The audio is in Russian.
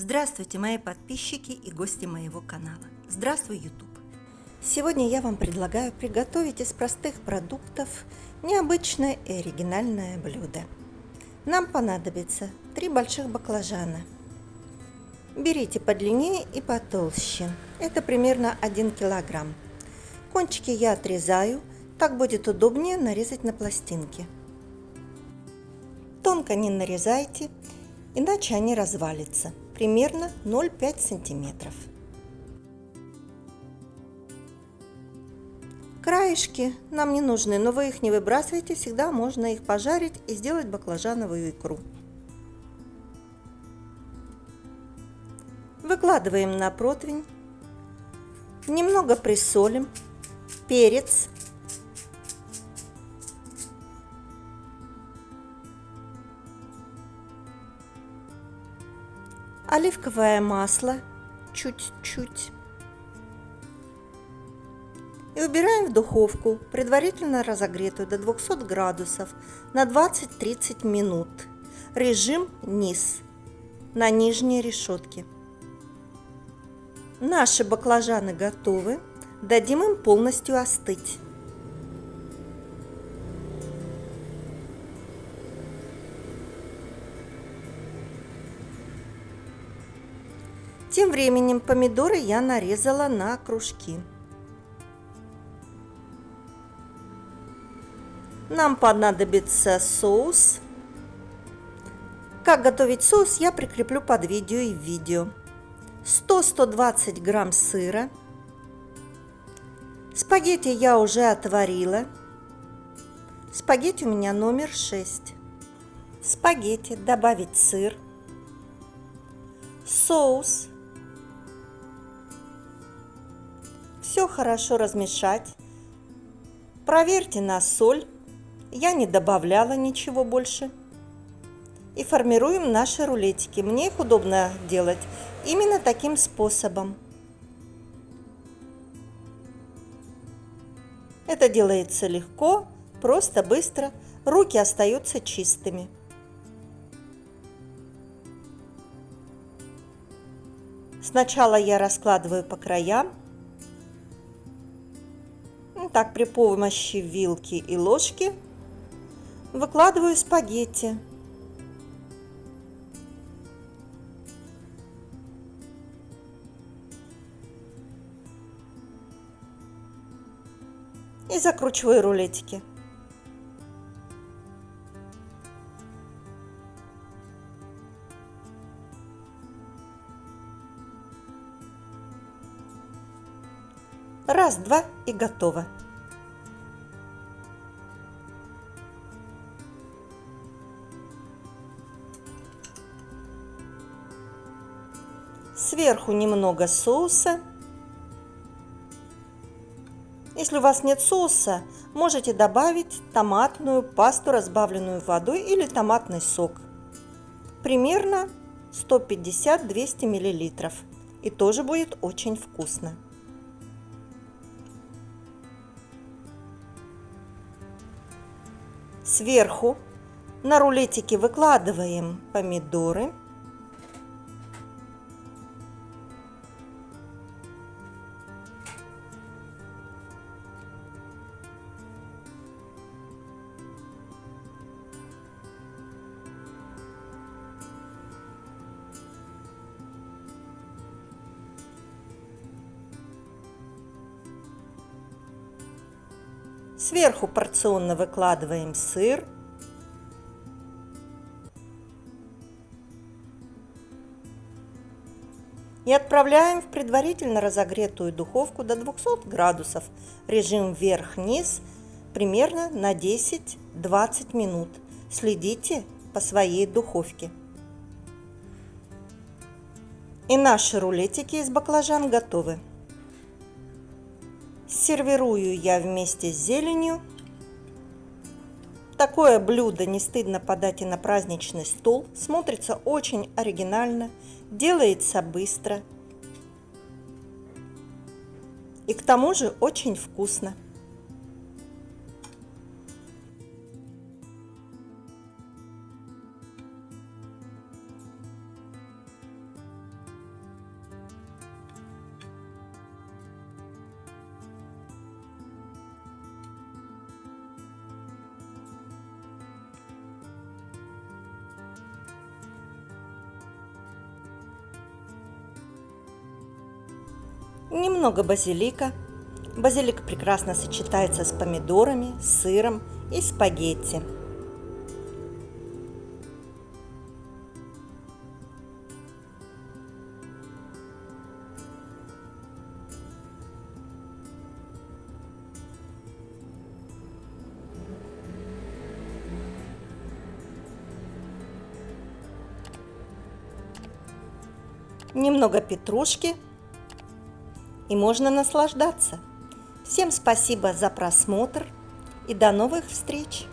Здравствуйте, мои подписчики и гости моего канала. Здравствуй, YouTube. Сегодня я вам предлагаю приготовить из простых продуктов необычное и оригинальное блюдо. Нам понадобится 3 больших баклажана. Берите подлиннее и потолще. Это примерно 1 килограмм. Кончики я отрезаю, так будет удобнее нарезать на пластинки. Тонко не нарезайте, иначе они развалятся примерно 0,5 сантиметров. Краешки нам не нужны, но вы их не выбрасывайте, всегда можно их пожарить и сделать баклажановую икру. Выкладываем на противень, немного присолим, перец, оливковое масло чуть-чуть. И убираем в духовку, предварительно разогретую до 200 градусов на 20-30 минут. Режим низ на нижней решетке. Наши баклажаны готовы. Дадим им полностью остыть. Тем временем помидоры я нарезала на кружки. Нам понадобится соус. Как готовить соус, я прикреплю под видео и в видео. 100-120 грамм сыра. Спагетти я уже отварила. Спагетти у меня номер 6. В спагетти добавить сыр, соус, Все хорошо размешать. Проверьте на соль. Я не добавляла ничего больше. И формируем наши рулетики. Мне их удобно делать именно таким способом. Это делается легко, просто, быстро. Руки остаются чистыми. Сначала я раскладываю по краям так при помощи вилки и ложки выкладываю спагетти. И закручиваю рулетики. Раз, два и готово. Сверху немного соуса. Если у вас нет соуса, можете добавить томатную пасту, разбавленную водой или томатный сок. Примерно 150-200 мл. И тоже будет очень вкусно. Сверху на рулетике выкладываем помидоры. Сверху порционно выкладываем сыр. И отправляем в предварительно разогретую духовку до 200 градусов. Режим вверх-вниз примерно на 10-20 минут. Следите по своей духовке. И наши рулетики из баклажан готовы. Сервирую я вместе с зеленью. Такое блюдо не стыдно подать и на праздничный стол. Смотрится очень оригинально, делается быстро. И к тому же очень вкусно. Немного базилика. Базилик прекрасно сочетается с помидорами, сыром и спагетти. немного петрушки и можно наслаждаться. Всем спасибо за просмотр и до новых встреч!